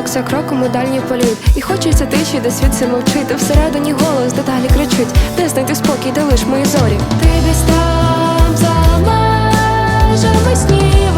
крок за кроком у дальній політ. І хочеться тиші, де світ все мовчить, а всередині голос дедалі кричить, де знайти спокій, де лиш мої зорі. Ти десь там за межами снів,